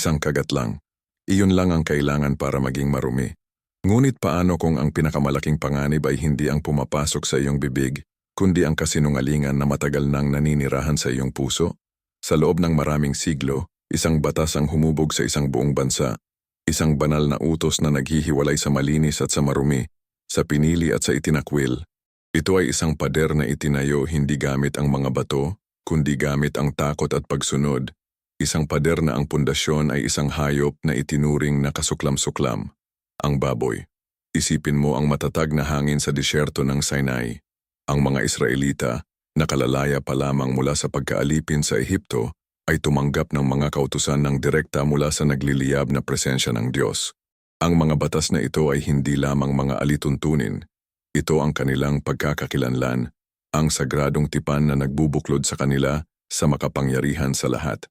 Isang kagat lang. Iyon lang ang kailangan para maging marumi. Ngunit paano kung ang pinakamalaking panganib ay hindi ang pumapasok sa iyong bibig, kundi ang kasinungalingan na matagal nang naninirahan sa iyong puso? Sa loob ng maraming siglo, isang batas ang humubog sa isang buong bansa. Isang banal na utos na naghihiwalay sa malinis at sa marumi, sa pinili at sa itinakwil. Ito ay isang pader na itinayo hindi gamit ang mga bato, kundi gamit ang takot at pagsunod. Isang pader na ang pundasyon ay isang hayop na itinuring na kasuklam-suklam. Ang baboy. Isipin mo ang matatag na hangin sa disyerto ng Sinai. Ang mga Israelita, nakalalaya pa lamang mula sa pagkaalipin sa Ehipto, ay tumanggap ng mga kautusan ng direkta mula sa nagliliyab na presensya ng Diyos. Ang mga batas na ito ay hindi lamang mga alituntunin. Ito ang kanilang pagkakakilanlan, ang sagradong tipan na nagbubuklod sa kanila sa makapangyarihan sa lahat.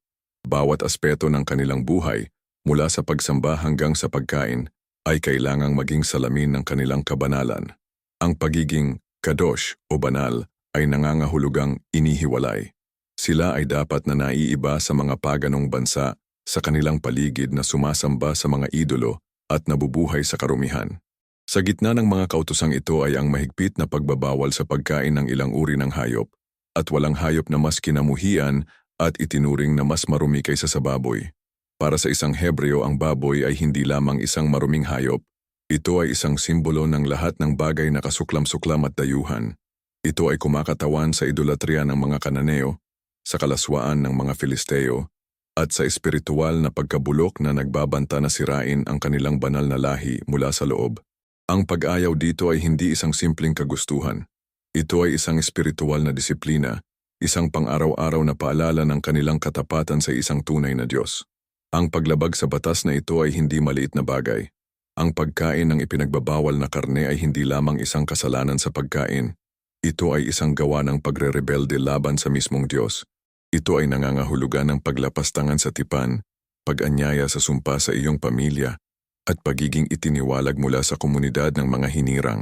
Bawat aspeto ng kanilang buhay, mula sa pagsamba hanggang sa pagkain, ay kailangang maging salamin ng kanilang kabanalan. Ang pagiging kadosh o banal ay nangangahulugang inihiwalay. Sila ay dapat na naiiba sa mga paganong bansa sa kanilang paligid na sumasamba sa mga idolo at nabubuhay sa karumihan. Sa gitna ng mga kautusang ito ay ang mahigpit na pagbabawal sa pagkain ng ilang uri ng hayop at walang hayop na mas kinamuhian at itinuring na mas marumi kaysa sa baboy. Para sa isang Hebreo ang baboy ay hindi lamang isang maruming hayop, ito ay isang simbolo ng lahat ng bagay na kasuklam-suklam at dayuhan. Ito ay kumakatawan sa idolatria ng mga Kananeo, sa kalaswaan ng mga Filisteo, at sa espiritual na pagkabulok na nagbabanta na sirain ang kanilang banal na lahi mula sa loob. Ang pag-ayaw dito ay hindi isang simpleng kagustuhan. Ito ay isang espiritual na disiplina, isang pang-araw-araw na paalala ng kanilang katapatan sa isang tunay na Diyos. Ang paglabag sa batas na ito ay hindi maliit na bagay. Ang pagkain ng ipinagbabawal na karne ay hindi lamang isang kasalanan sa pagkain. Ito ay isang gawa ng pagre-rebelde laban sa mismong Diyos. Ito ay nangangahulugan ng paglapastangan sa tipan, pag-anyaya sa sumpa sa iyong pamilya, at pagiging itiniwalag mula sa komunidad ng mga hinirang.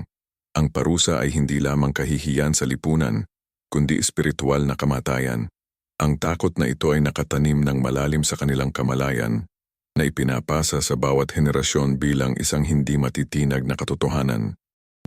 Ang parusa ay hindi lamang kahihiyan sa lipunan, kundi espiritual na kamatayan. Ang takot na ito ay nakatanim ng malalim sa kanilang kamalayan, na ipinapasa sa bawat henerasyon bilang isang hindi matitinag na katotohanan.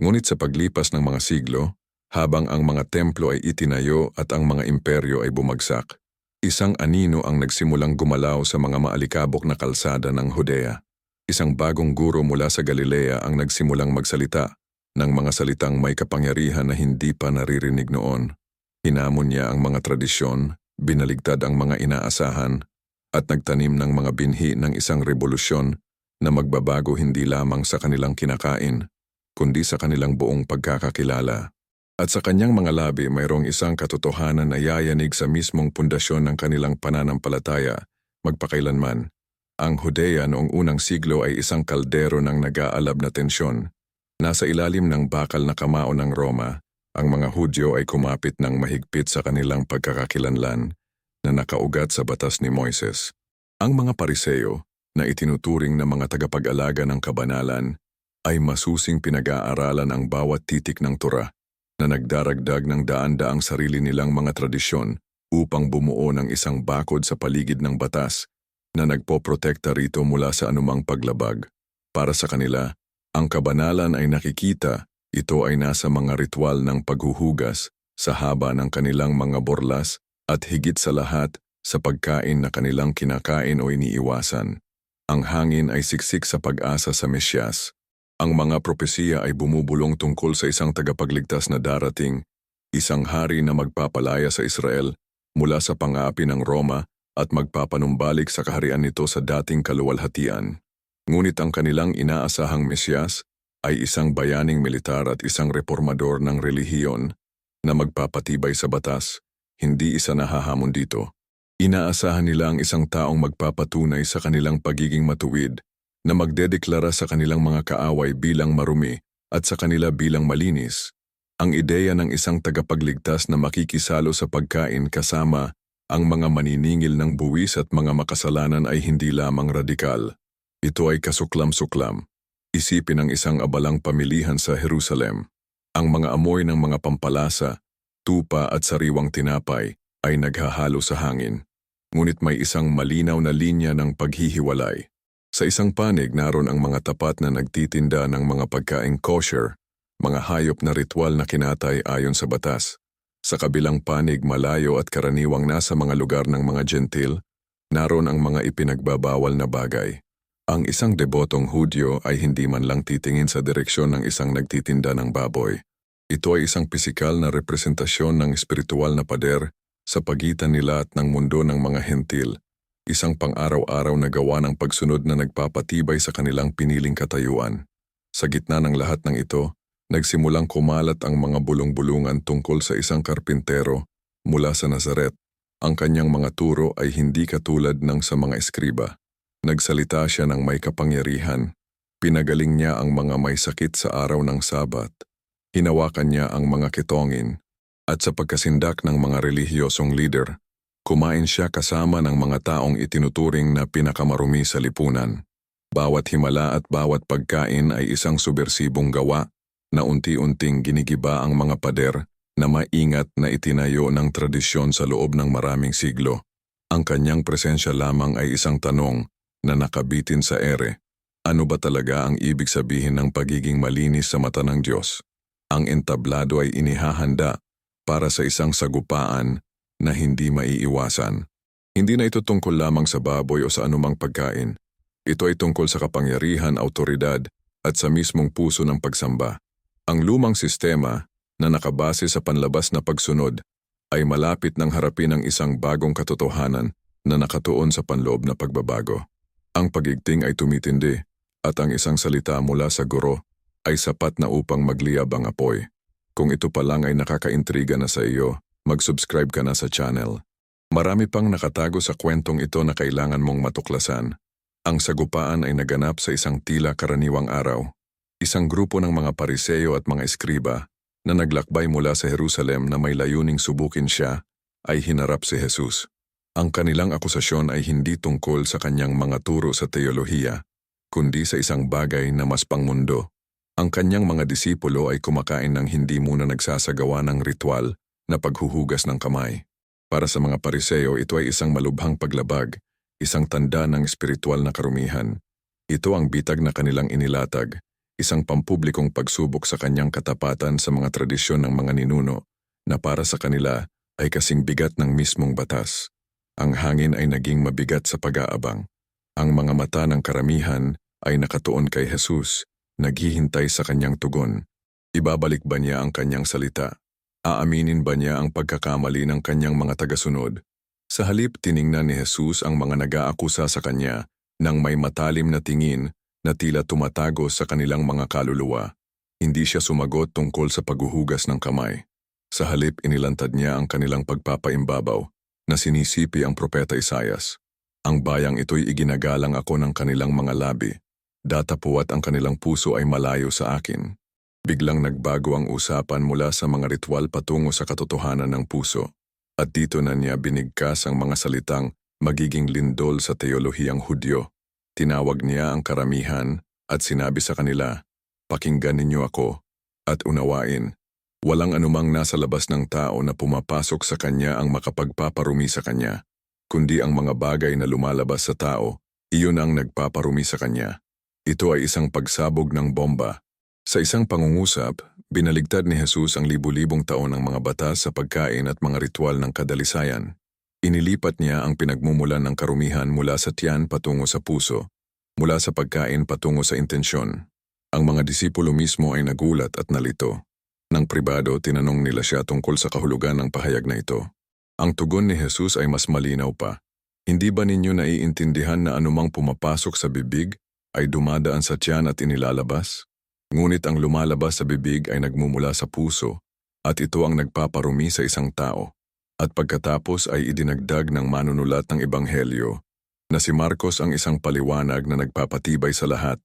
Ngunit sa paglipas ng mga siglo, habang ang mga templo ay itinayo at ang mga imperyo ay bumagsak, isang anino ang nagsimulang gumalaw sa mga maalikabok na kalsada ng Judea. Isang bagong guro mula sa Galilea ang nagsimulang magsalita ng mga salitang may kapangyarihan na hindi pa naririnig noon. Hinamon niya ang mga tradisyon, binaligtad ang mga inaasahan, at nagtanim ng mga binhi ng isang revolusyon na magbabago hindi lamang sa kanilang kinakain, kundi sa kanilang buong pagkakakilala. At sa kanyang mga labi mayroong isang katotohanan na yayanig sa mismong pundasyon ng kanilang pananampalataya, magpakailanman. Ang Judea noong unang siglo ay isang kaldero ng nag-aalab na tensyon. Nasa ilalim ng bakal na kamao ng Roma, ang mga Hudyo ay kumapit ng mahigpit sa kanilang pagkakakilanlan na nakaugat sa batas ni Moises. Ang mga pariseo, na itinuturing na mga tagapag-alaga ng kabanalan, ay masusing pinag-aaralan ang bawat titik ng Torah na nagdaragdag ng daan-daang sarili nilang mga tradisyon upang bumuo ng isang bakod sa paligid ng batas na nagpoprotekta rito mula sa anumang paglabag. Para sa kanila, ang kabanalan ay nakikita, ito ay nasa mga ritual ng paghuhugas sa haba ng kanilang mga borlas at higit sa lahat sa pagkain na kanilang kinakain o iniiwasan. Ang hangin ay siksik sa pag-asa sa Mesyas. Ang mga propesiya ay bumubulong tungkol sa isang tagapagligtas na darating, isang hari na magpapalaya sa Israel mula sa pang-aapi ng Roma at magpapanumbalik sa kaharian nito sa dating kaluwalhatian. Ngunit ang kanilang inaasahang Mesyas ay isang bayaning militar at isang reformador ng relihiyon na magpapatibay sa batas, hindi isa nahahamon dito. Inaasahan nila ang isang taong magpapatunay sa kanilang pagiging matuwid, na magdedeklara sa kanilang mga kaaway bilang marumi at sa kanila bilang malinis. Ang ideya ng isang tagapagligtas na makikisalo sa pagkain kasama ang mga maniningil ng buwis at mga makasalanan ay hindi lamang radikal. Ito ay kasuklam-suklam. Isipin ang isang abalang pamilihan sa Jerusalem. Ang mga amoy ng mga pampalasa, tupa at sariwang tinapay ay naghahalo sa hangin. ngunit may isang malinaw na linya ng paghihiwalay. Sa isang panig naroon ang mga tapat na nagtitinda ng mga pagkaing kosher, mga hayop na ritual na kinatay ayon sa batas. Sa kabilang panig malayo at karaniwang nasa mga lugar ng mga gentil, naroon ang mga ipinagbabawal na bagay. Ang isang debotong Hudyo ay hindi man lang titingin sa direksyon ng isang nagtitinda ng baboy. Ito ay isang pisikal na representasyon ng espiritual na pader sa pagitan nila at ng mundo ng mga hentil, isang pang-araw-araw na gawa ng pagsunod na nagpapatibay sa kanilang piniling katayuan. Sa gitna ng lahat ng ito, nagsimulang kumalat ang mga bulong-bulungan tungkol sa isang karpintero mula sa Nazaret. Ang kanyang mga turo ay hindi katulad ng sa mga eskriba. Nagsalita siya ng may kapangyarihan. Pinagaling niya ang mga may sakit sa araw ng Sabat. Hinawakan niya ang mga kitongin. At sa pagkasindak ng mga relihiyosong leader, kumain siya kasama ng mga taong itinuturing na pinakamarumi sa lipunan. Bawat himala at bawat pagkain ay isang subersibong gawa na unti-unting ginigiba ang mga pader na maingat na itinayo ng tradisyon sa loob ng maraming siglo. Ang kanyang presensya lamang ay isang tanong na nakabitin sa ere. Ano ba talaga ang ibig sabihin ng pagiging malinis sa mata ng Diyos? Ang entablado ay inihahanda para sa isang sagupaan na hindi maiiwasan. Hindi na ito tungkol lamang sa baboy o sa anumang pagkain. Ito ay tungkol sa kapangyarihan, autoridad at sa mismong puso ng pagsamba. Ang lumang sistema na nakabase sa panlabas na pagsunod ay malapit ng harapin ang isang bagong katotohanan na nakatuon sa panloob na pagbabago. Ang pagigting ay tumitindi at ang isang salita mula sa guro ay sapat na upang magliyab ang apoy. Kung ito pa lang ay nakakaintriga na sa iyo, mag-subscribe ka na sa channel. Marami pang nakatago sa kwentong ito na kailangan mong matuklasan. Ang sagupaan ay naganap sa isang tila karaniwang araw. Isang grupo ng mga pariseo at mga eskriba na naglakbay mula sa Jerusalem na may layuning subukin siya ay hinarap si Jesus. Ang kanilang akusasyon ay hindi tungkol sa kanyang mga turo sa teolohiya, kundi sa isang bagay na mas pangmundo. Ang kanyang mga disipulo ay kumakain ng hindi muna nagsasagawa ng ritual na paghuhugas ng kamay. Para sa mga pariseo, ito ay isang malubhang paglabag, isang tanda ng espiritual na karumihan. Ito ang bitag na kanilang inilatag, isang pampublikong pagsubok sa kanyang katapatan sa mga tradisyon ng mga ninuno na para sa kanila ay kasing bigat ng mismong batas. Ang hangin ay naging mabigat sa pag-aabang. Ang mga mata ng karamihan ay nakatuon kay Jesus, naghihintay sa kanyang tugon. Ibabalik ba niya ang kanyang salita? Aaminin ba niya ang pagkakamali ng kanyang mga tagasunod? Sa halip tiningnan ni Jesus ang mga nag-aakusa sa kanya nang may matalim na tingin na tila tumatago sa kanilang mga kaluluwa. Hindi siya sumagot tungkol sa paghuhugas ng kamay. Sa halip inilantad niya ang kanilang pagpapaimbabaw na sinisipi ang propeta Isayas. Ang bayang ito'y iginagalang ako ng kanilang mga labi. Datapuat ang kanilang puso ay malayo sa akin. Biglang nagbago ang usapan mula sa mga ritual patungo sa katotohanan ng puso. At dito na niya binigkas ang mga salitang magiging lindol sa teolohiyang Hudyo. Tinawag niya ang karamihan at sinabi sa kanila, Pakinggan ninyo ako at unawain. Walang anumang nasa labas ng tao na pumapasok sa kanya ang makapagpaparumi sa kanya, kundi ang mga bagay na lumalabas sa tao, iyon ang nagpaparumi sa kanya. Ito ay isang pagsabog ng bomba. Sa isang pangungusap, binaligtad ni Jesus ang libu-libong taon ng mga batas sa pagkain at mga ritual ng kadalisayan. Inilipat niya ang pinagmumulan ng karumihan mula sa tiyan patungo sa puso, mula sa pagkain patungo sa intensyon. Ang mga disipulo mismo ay nagulat at nalito. Nang pribado, tinanong nila siya tungkol sa kahulugan ng pahayag na ito. Ang tugon ni Jesus ay mas malinaw pa. Hindi ba ninyo naiintindihan na anumang pumapasok sa bibig ay dumadaan sa tiyan at inilalabas? Ngunit ang lumalabas sa bibig ay nagmumula sa puso at ito ang nagpaparumi sa isang tao. At pagkatapos ay idinagdag ng manunulat ng Ebanghelyo na si Marcos ang isang paliwanag na nagpapatibay sa lahat.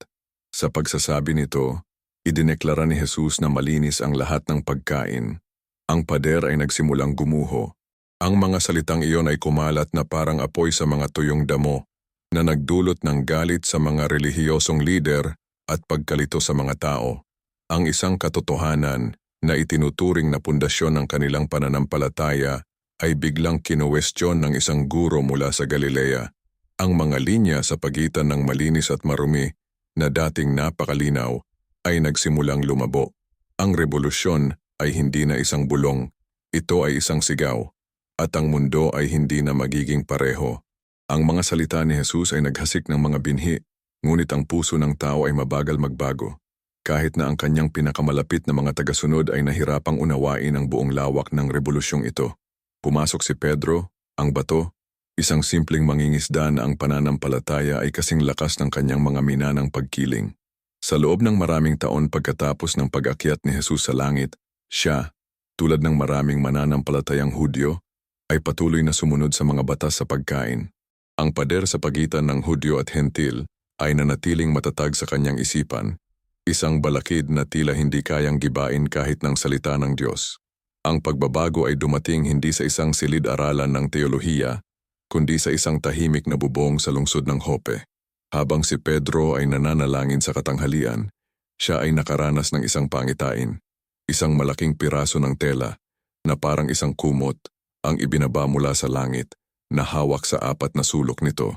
Sa pagsasabi nito, idineklara ni Jesus na malinis ang lahat ng pagkain. Ang pader ay nagsimulang gumuho. Ang mga salitang iyon ay kumalat na parang apoy sa mga tuyong damo na nagdulot ng galit sa mga relihiyosong lider at pagkalito sa mga tao. Ang isang katotohanan na itinuturing na pundasyon ng kanilang pananampalataya ay biglang kinuwestiyon ng isang guro mula sa Galilea ang mga linya sa pagitan ng malinis at marumi na dating napakalinaw ay nagsimulang lumabo. Ang revolusyon ay hindi na isang bulong, ito ay isang sigaw, at ang mundo ay hindi na magiging pareho. Ang mga salita ni Jesus ay naghasik ng mga binhi, ngunit ang puso ng tao ay mabagal magbago. Kahit na ang kanyang pinakamalapit na mga tagasunod ay nahirapang unawain ang buong lawak ng revolusyong ito. Pumasok si Pedro, ang bato, isang simpleng mangingisda na ang pananampalataya ay kasing lakas ng kanyang mga minanang pagkiling. Sa loob ng maraming taon pagkatapos ng pag-akyat ni Jesus sa langit, siya, tulad ng maraming mananampalatayang Hudyo, ay patuloy na sumunod sa mga batas sa pagkain. Ang pader sa pagitan ng Hudyo at Hentil ay nanatiling matatag sa kanyang isipan, isang balakid na tila hindi kayang gibain kahit ng salita ng Diyos. Ang pagbabago ay dumating hindi sa isang silid-aralan ng teolohiya, kundi sa isang tahimik na bubong sa lungsod ng Hope. Habang si Pedro ay nananalangin sa katanghalian, siya ay nakaranas ng isang pangitain, isang malaking piraso ng tela na parang isang kumot ang ibinaba mula sa langit na hawak sa apat na sulok nito.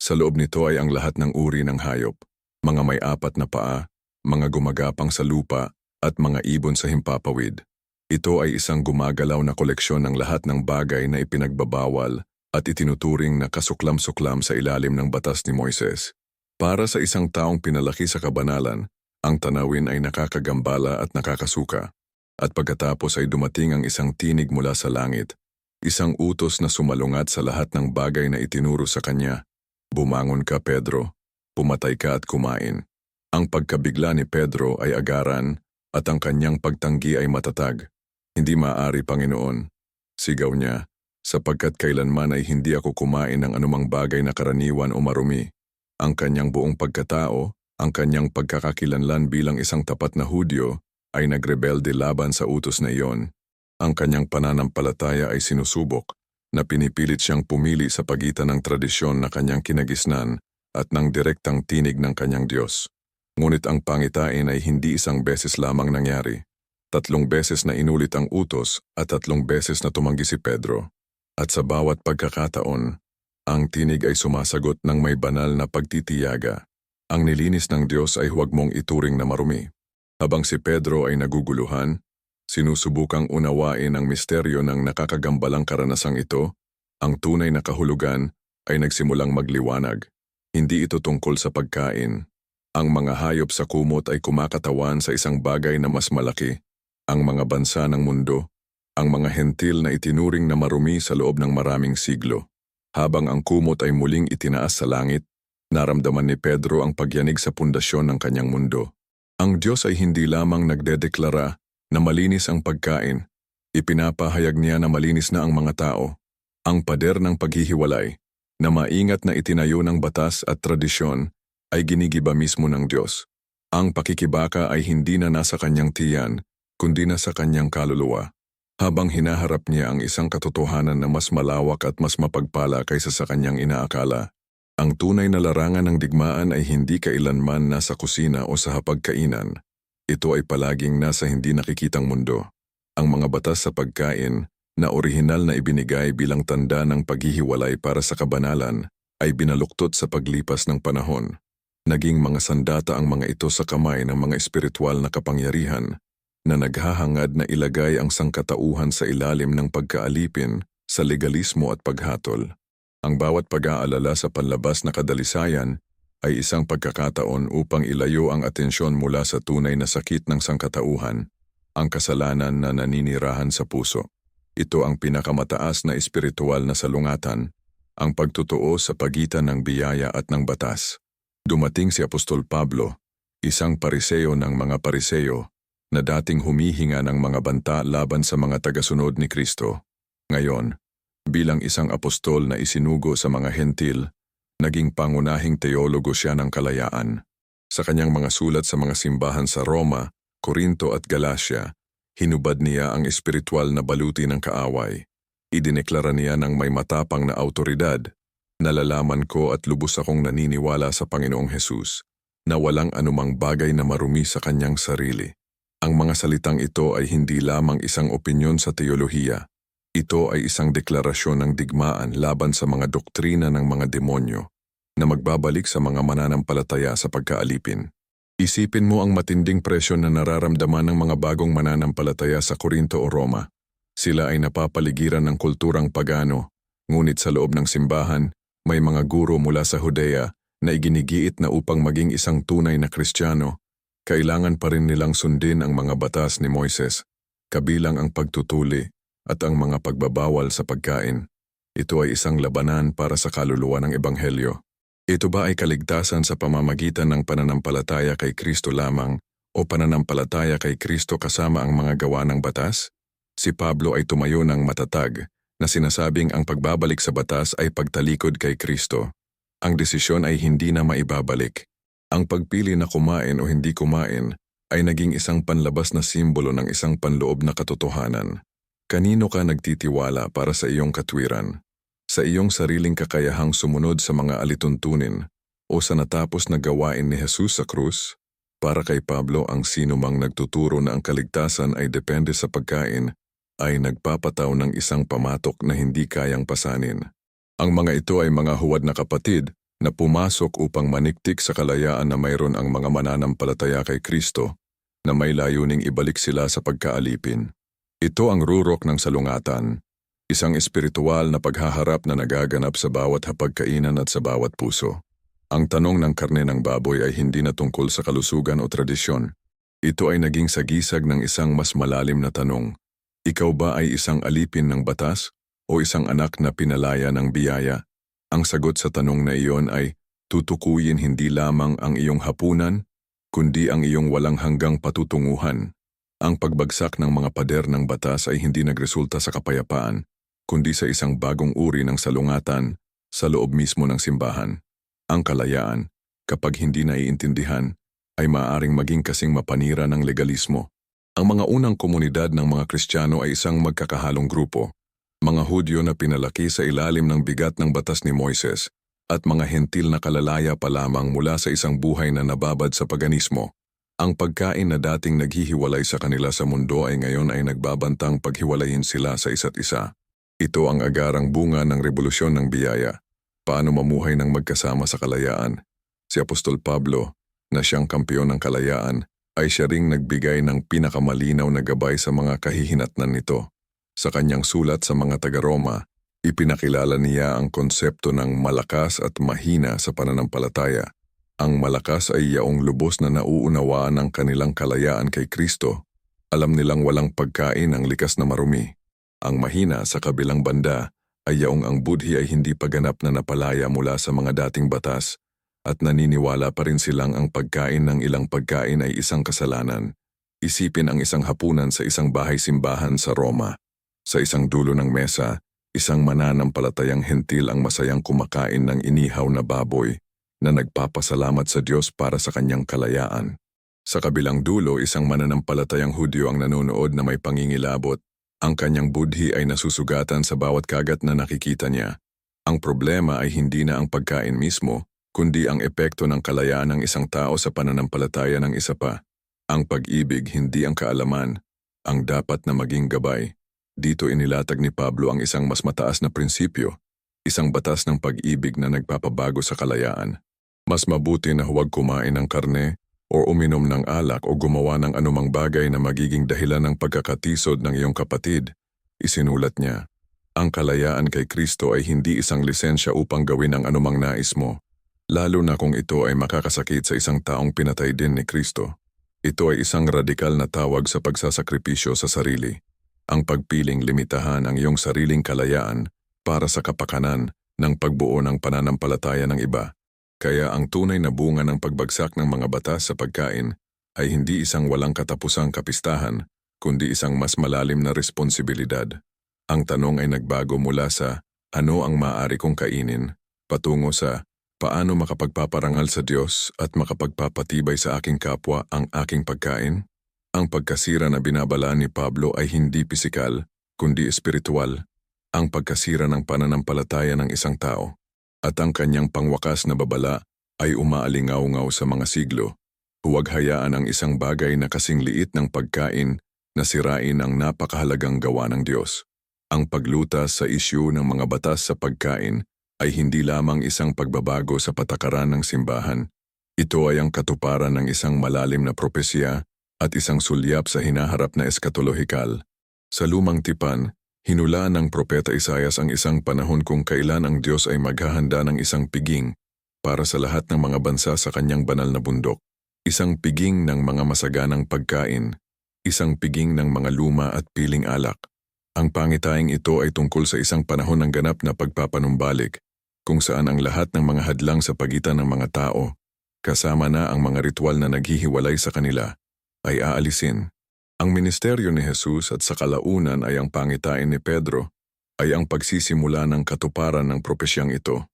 Sa loob nito ay ang lahat ng uri ng hayop, mga may apat na paa, mga gumagapang sa lupa at mga ibon sa himpapawid. Ito ay isang gumagalaw na koleksyon ng lahat ng bagay na ipinagbabawal at itinuturing na kasuklam-suklam sa ilalim ng batas ni Moises. Para sa isang taong pinalaki sa kabanalan, ang tanawin ay nakakagambala at nakakasuka. At pagkatapos ay dumating ang isang tinig mula sa langit, isang utos na sumalungat sa lahat ng bagay na itinuro sa kanya. Bumangon ka, Pedro. Pumatay ka at kumain. Ang pagkabigla ni Pedro ay agaran at ang kanyang pagtanggi ay matatag. Hindi maaari, Panginoon. Sigaw niya, sapagkat kailanman ay hindi ako kumain ng anumang bagay na karaniwan o marumi. Ang kanyang buong pagkatao, ang kanyang pagkakakilanlan bilang isang tapat na Hudyo, ay nagrebelde laban sa utos na iyon. Ang kanyang pananampalataya ay sinusubok, na pinipilit siyang pumili sa pagitan ng tradisyon na kanyang kinagisnan at ng direktang tinig ng kanyang Diyos. Ngunit ang pangitain ay hindi isang beses lamang nangyari. Tatlong beses na inulit ang utos at tatlong beses na tumanggi si Pedro. At sa bawat pagkakataon, ang tinig ay sumasagot ng may banal na pagtitiyaga. Ang nilinis ng Diyos ay huwag mong ituring na marumi. Habang si Pedro ay naguguluhan, sinusubukang unawain ang misteryo ng nakakagambalang karanasang ito, ang tunay na kahulugan ay nagsimulang magliwanag. Hindi ito tungkol sa pagkain. Ang mga hayop sa kumot ay kumakatawan sa isang bagay na mas malaki, ang mga bansa ng mundo, ang mga hentil na itinuring na marumi sa loob ng maraming siglo. Habang ang kumot ay muling itinaas sa langit, naramdaman ni Pedro ang pagyanig sa pundasyon ng kanyang mundo. Ang Diyos ay hindi lamang nagdedeklara na malinis ang pagkain, ipinapahayag niya na malinis na ang mga tao. Ang pader ng paghihiwalay, na maingat na itinayo ng batas at tradisyon, ay ginigiba mismo ng Diyos. Ang pakikibaka ay hindi na nasa kanyang tiyan, kundi na sa kanyang kaluluwa. Habang hinaharap niya ang isang katotohanan na mas malawak at mas mapagpala kaysa sa kanyang inaakala, ang tunay na larangan ng digmaan ay hindi kailanman nasa kusina o sa hapagkainan. Ito ay palaging nasa hindi nakikitang mundo. Ang mga batas sa pagkain, na orihinal na ibinigay bilang tanda ng paghihiwalay para sa kabanalan, ay binaluktot sa paglipas ng panahon. Naging mga sandata ang mga ito sa kamay ng mga espiritual na kapangyarihan na naghahangad na ilagay ang sangkatauhan sa ilalim ng pagkaalipin sa legalismo at paghatol. Ang bawat pag-aalala sa panlabas na kadalisayan ay isang pagkakataon upang ilayo ang atensyon mula sa tunay na sakit ng sangkatauhan, ang kasalanan na naninirahan sa puso. Ito ang pinakamataas na espiritual na salungatan, ang pagtotoo sa pagitan ng biyaya at ng batas. Dumating si Apostol Pablo, isang pariseo ng mga pariseo, na dating humihinga ng mga banta laban sa mga tagasunod ni Kristo. Ngayon, bilang isang apostol na isinugo sa mga hentil, naging pangunahing teologo siya ng kalayaan. Sa kanyang mga sulat sa mga simbahan sa Roma, Corinto at Galacia, hinubad niya ang espiritual na baluti ng kaaway. Idineklara niya ng may matapang na autoridad, nalalaman ko at lubos akong naniniwala sa Panginoong Hesus, na walang anumang bagay na marumi sa kanyang sarili. Ang mga salitang ito ay hindi lamang isang opinyon sa teolohiya. Ito ay isang deklarasyon ng digmaan laban sa mga doktrina ng mga demonyo na magbabalik sa mga mananampalataya sa pagkaalipin. Isipin mo ang matinding presyon na nararamdaman ng mga bagong mananampalataya sa Korinto o Roma. Sila ay napapaligiran ng kulturang pagano, ngunit sa loob ng simbahan, may mga guro mula sa Judea na iginigiit na upang maging isang tunay na Kristiyano, kailangan pa rin nilang sundin ang mga batas ni Moises, kabilang ang pagtutuli at ang mga pagbabawal sa pagkain. Ito ay isang labanan para sa kaluluwa ng Ebanghelyo. Ito ba ay kaligtasan sa pamamagitan ng pananampalataya kay Kristo lamang o pananampalataya kay Kristo kasama ang mga gawa ng batas? Si Pablo ay tumayo ng matatag na sinasabing ang pagbabalik sa batas ay pagtalikod kay Kristo. Ang desisyon ay hindi na maibabalik. Ang pagpili na kumain o hindi kumain ay naging isang panlabas na simbolo ng isang panloob na katotohanan. Kanino ka nagtitiwala para sa iyong katwiran? Sa iyong sariling kakayahang sumunod sa mga alituntunin o sa natapos na gawain ni Jesus sa krus? Para kay Pablo ang sinumang nagtuturo na ang kaligtasan ay depende sa pagkain ay nagpapataw ng isang pamatok na hindi kayang pasanin. Ang mga ito ay mga huwad na kapatid na pumasok upang maniktik sa kalayaan na mayroon ang mga mananampalataya kay Kristo na may layuning ibalik sila sa pagkaalipin. Ito ang rurok ng salungatan, isang espiritual na paghaharap na nagaganap sa bawat hapagkainan at sa bawat puso. Ang tanong ng karne ng baboy ay hindi na tungkol sa kalusugan o tradisyon. Ito ay naging sagisag ng isang mas malalim na tanong. Ikaw ba ay isang alipin ng batas o isang anak na pinalaya ng biyaya? Ang sagot sa tanong na iyon ay tutukuyin hindi lamang ang iyong hapunan, kundi ang iyong walang hanggang patutunguhan. Ang pagbagsak ng mga pader ng batas ay hindi nagresulta sa kapayapaan, kundi sa isang bagong uri ng salungatan sa loob mismo ng simbahan. Ang kalayaan, kapag hindi naiintindihan, ay maaaring maging kasing mapanira ng legalismo. Ang mga unang komunidad ng mga Kristiyano ay isang magkakahalong grupo, mga Hudyo na pinalaki sa ilalim ng bigat ng batas ni Moises, at mga hentil na kalalaya pa lamang mula sa isang buhay na nababad sa paganismo. Ang pagkain na dating naghihiwalay sa kanila sa mundo ay ngayon ay nagbabantang paghiwalayin sila sa isa't isa. Ito ang agarang bunga ng revolusyon ng biyaya. Paano mamuhay ng magkasama sa kalayaan? Si Apostol Pablo, na siyang kampiyon ng kalayaan, ay siya ring nagbigay ng pinakamalinaw na gabay sa mga kahihinatnan nito. Sa kanyang sulat sa mga taga-Roma, ipinakilala niya ang konsepto ng malakas at mahina sa pananampalataya. Ang malakas ay yaong lubos na nauunawaan ng kanilang kalayaan kay Kristo. Alam nilang walang pagkain ang likas na marumi. Ang mahina sa kabilang banda ay yaong ang budhi ay hindi paganap na napalaya mula sa mga dating batas at naniniwala pa rin silang ang pagkain ng ilang pagkain ay isang kasalanan. Isipin ang isang hapunan sa isang bahay-simbahan sa Roma. Sa isang dulo ng mesa, isang mananampalatayang hentil ang masayang kumakain ng inihaw na baboy na nagpapasalamat sa Diyos para sa kanyang kalayaan. Sa kabilang dulo, isang mananampalatayang Hudyo ang nanonood na may pangingilabot ang kanyang budhi ay nasusugatan sa bawat kagat na nakikita niya. Ang problema ay hindi na ang pagkain mismo, kundi ang epekto ng kalayaan ng isang tao sa pananampalataya ng isa pa. Ang pag-ibig hindi ang kaalaman, ang dapat na maging gabay. Dito inilatag ni Pablo ang isang mas mataas na prinsipyo, isang batas ng pag-ibig na nagpapabago sa kalayaan. Mas mabuti na huwag kumain ng karne, o uminom ng alak o gumawa ng anumang bagay na magiging dahilan ng pagkakatisod ng iyong kapatid, isinulat niya. Ang kalayaan kay Kristo ay hindi isang lisensya upang gawin ang anumang nais mo, lalo na kung ito ay makakasakit sa isang taong pinatay din ni Kristo. Ito ay isang radikal na tawag sa pagsasakripisyo sa sarili. Ang pagpiling limitahan ang iyong sariling kalayaan para sa kapakanan ng pagbuo ng pananampalataya ng iba. Kaya ang tunay na bunga ng pagbagsak ng mga batas sa pagkain ay hindi isang walang katapusang kapistahan, kundi isang mas malalim na responsibilidad. Ang tanong ay nagbago mula sa ano ang maaari kong kainin, patungo sa paano makapagpaparangal sa Diyos at makapagpapatibay sa aking kapwa ang aking pagkain. Ang pagkasira na binabalaan ni Pablo ay hindi pisikal, kundi espiritual. Ang pagkasira ng pananampalataya ng isang tao at ang kanyang pangwakas na babala ay umaalingaw-ngaw sa mga siglo. Huwag hayaan ang isang bagay na kasing liit ng pagkain na sirain ang napakahalagang gawa ng Diyos. Ang paglutas sa isyu ng mga batas sa pagkain ay hindi lamang isang pagbabago sa patakaran ng simbahan. Ito ay ang katuparan ng isang malalim na propesya at isang sulyap sa hinaharap na eskatolohikal. Sa lumang tipan, hinulaan ng propeta Isayas ang isang panahon kung kailan ang Diyos ay maghahanda ng isang piging para sa lahat ng mga bansa sa kanyang banal na bundok. Isang piging ng mga masaganang pagkain, isang piging ng mga luma at piling alak. Ang pangitaing ito ay tungkol sa isang panahon ng ganap na pagpapanumbalik, kung saan ang lahat ng mga hadlang sa pagitan ng mga tao, kasama na ang mga ritual na naghihiwalay sa kanila, ay aalisin. Ang ministeryo ni Jesus at sa kalaunan ay ang pangitain ni Pedro, ay ang pagsisimula ng katuparan ng propesyang ito.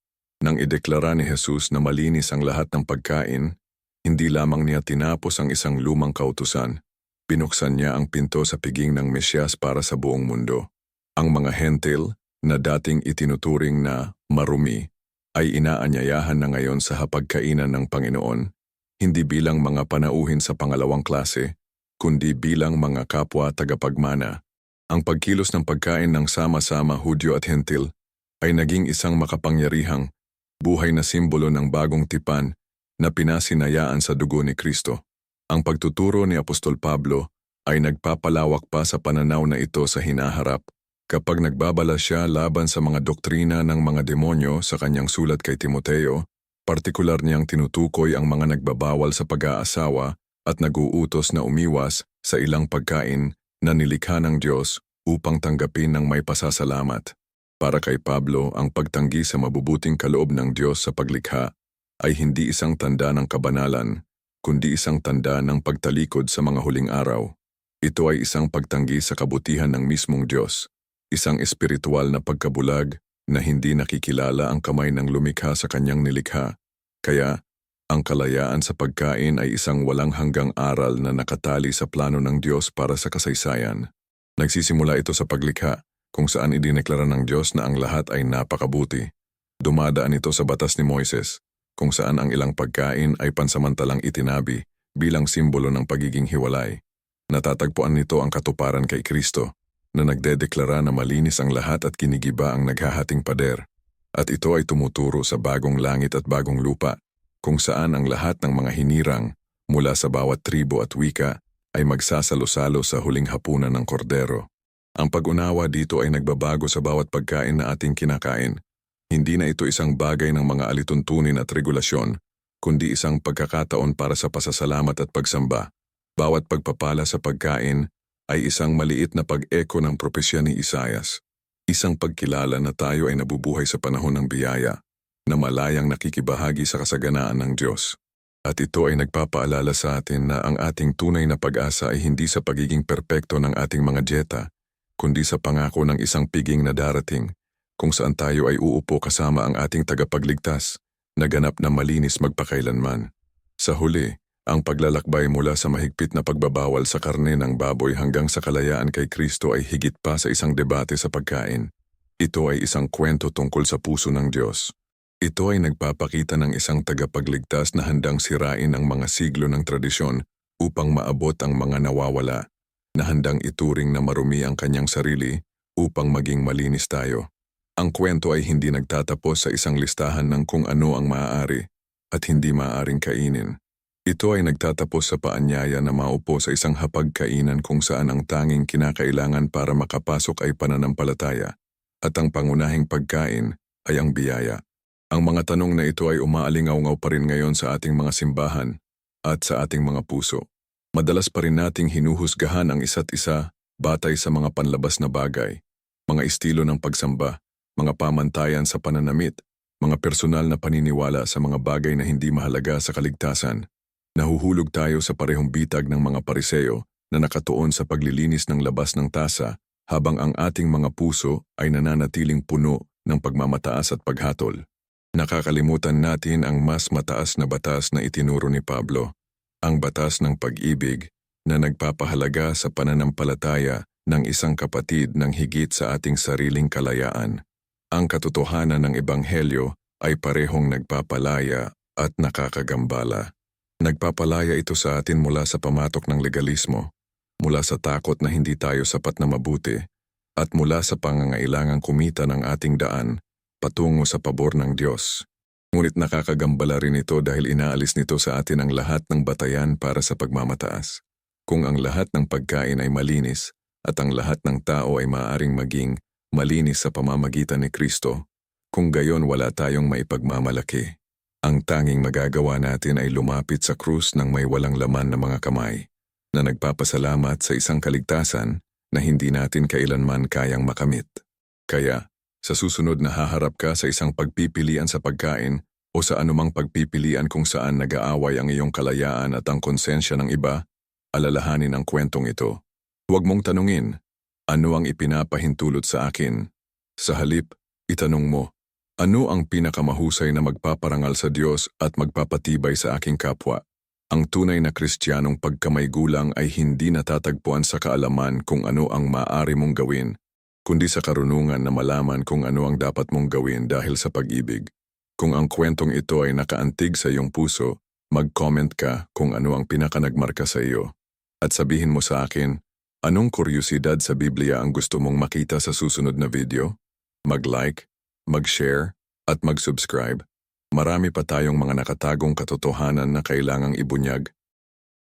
Nang ideklara ni Jesus na malinis ang lahat ng pagkain, hindi lamang niya tinapos ang isang lumang kautusan, binuksan niya ang pinto sa piging ng Mesyas para sa buong mundo. Ang mga hentil, na dating itinuturing na marumi, ay inaanyayahan na ngayon sa hapagkainan ng Panginoon, hindi bilang mga panauhin sa pangalawang klase, kundi bilang mga kapwa tagapagmana. Ang pagkilos ng pagkain ng sama-sama Hudyo at Hentil ay naging isang makapangyarihang, buhay na simbolo ng bagong tipan na pinasinayaan sa dugo ni Kristo. Ang pagtuturo ni Apostol Pablo ay nagpapalawak pa sa pananaw na ito sa hinaharap kapag nagbabala siya laban sa mga doktrina ng mga demonyo sa kanyang sulat kay Timoteo, partikular niyang tinutukoy ang mga nagbabawal sa pag-aasawa at naguutos na umiwas sa ilang pagkain na nilikha ng Diyos upang tanggapin ng may pasasalamat. Para kay Pablo, ang pagtanggi sa mabubuting kaloob ng Diyos sa paglikha ay hindi isang tanda ng kabanalan, kundi isang tanda ng pagtalikod sa mga huling araw. Ito ay isang pagtanggi sa kabutihan ng mismong Diyos, isang espiritual na pagkabulag na hindi nakikilala ang kamay ng lumikha sa kanyang nilikha. Kaya, ang kalayaan sa pagkain ay isang walang hanggang aral na nakatali sa plano ng Diyos para sa kasaysayan. Nagsisimula ito sa paglikha, kung saan idineklara ng Diyos na ang lahat ay napakabuti. Dumadaan ito sa batas ni Moises, kung saan ang ilang pagkain ay pansamantalang itinabi bilang simbolo ng pagiging hiwalay. Natatagpuan nito ang katuparan kay Kristo, na nagdedeklara na malinis ang lahat at kinigiba ang naghahating pader. At ito ay tumuturo sa bagong langit at bagong lupa, kung saan ang lahat ng mga hinirang mula sa bawat tribo at wika ay magsasalo-salo sa huling hapunan ng kordero. Ang pag-unawa dito ay nagbabago sa bawat pagkain na ating kinakain, hindi na ito isang bagay ng mga alituntunin at regulasyon, kundi isang pagkakataon para sa pasasalamat at pagsamba. Bawat pagpapala sa pagkain ay isang maliit na pag-eko ng propesya ni Isayas. Isang pagkilala na tayo ay nabubuhay sa panahon ng biyaya, na malayang nakikibahagi sa kasaganaan ng Diyos. At ito ay nagpapaalala sa atin na ang ating tunay na pag-asa ay hindi sa pagiging perpekto ng ating mga dieta, kundi sa pangako ng isang piging na darating kung saan tayo ay uupo kasama ang ating tagapagligtas, na ganap na malinis magpakailanman. Sa huli, ang paglalakbay mula sa mahigpit na pagbabawal sa karne ng baboy hanggang sa kalayaan kay Kristo ay higit pa sa isang debate sa pagkain. Ito ay isang kwento tungkol sa puso ng Diyos. Ito ay nagpapakita ng isang tagapagligtas na handang sirain ang mga siglo ng tradisyon upang maabot ang mga nawawala, na handang ituring na marumi ang kanyang sarili upang maging malinis tayo. Ang kwento ay hindi nagtatapos sa isang listahan ng kung ano ang maaari at hindi maaaring kainin. Ito ay nagtatapos sa paanyaya na maupo sa isang hapagkainan kung saan ang tanging kinakailangan para makapasok ay pananampalataya at ang pangunahing pagkain ay ang biyaya. Ang mga tanong na ito ay umaalingaw pa rin ngayon sa ating mga simbahan at sa ating mga puso. Madalas pa rin nating hinuhusgahan ang isa't isa batay sa mga panlabas na bagay, mga estilo ng pagsamba, mga pamantayan sa pananamit, mga personal na paniniwala sa mga bagay na hindi mahalaga sa kaligtasan. Nahuhulog tayo sa parehong bitag ng mga pariseo na nakatuon sa paglilinis ng labas ng tasa habang ang ating mga puso ay nananatiling puno ng pagmamataas at paghatol. Nakakalimutan natin ang mas mataas na batas na itinuro ni Pablo, ang batas ng pag-ibig na nagpapahalaga sa pananampalataya ng isang kapatid ng higit sa ating sariling kalayaan. Ang katotohanan ng Ebanghelyo ay parehong nagpapalaya at nakakagambala. Nagpapalaya ito sa atin mula sa pamatok ng legalismo, mula sa takot na hindi tayo sapat na mabuti, at mula sa pangangailangang kumita ng ating daan patungo sa pabor ng Diyos. Ngunit nakakagambala rin ito dahil inaalis nito sa atin ang lahat ng batayan para sa pagmamataas. Kung ang lahat ng pagkain ay malinis at ang lahat ng tao ay maaaring maging malinis sa pamamagitan ni Kristo, kung gayon wala tayong maipagmamalaki. Ang tanging magagawa natin ay lumapit sa krus ng may walang laman na mga kamay, na nagpapasalamat sa isang kaligtasan na hindi natin kailanman kayang makamit. Kaya, sa susunod na haharap ka sa isang pagpipilian sa pagkain o sa anumang pagpipilian kung saan nag-aaway ang iyong kalayaan at ang konsensya ng iba, alalahanin ang kwentong ito. Huwag mong tanungin, ano ang ipinapahintulot sa akin? Sa halip, itanong mo, ano ang pinakamahusay na magpaparangal sa Diyos at magpapatibay sa aking kapwa? Ang tunay na kristyanong pagkamaygulang ay hindi natatagpuan sa kaalaman kung ano ang maaari mong gawin, kundi sa karunungan na malaman kung ano ang dapat mong gawin dahil sa pag-ibig. Kung ang kwentong ito ay nakaantig sa iyong puso, mag-comment ka kung ano ang pinakanagmarka sa iyo. At sabihin mo sa akin, anong kuryosidad sa Biblia ang gusto mong makita sa susunod na video? Mag-like, mag-share, at mag-subscribe. Marami pa tayong mga nakatagong katotohanan na kailangang ibunyag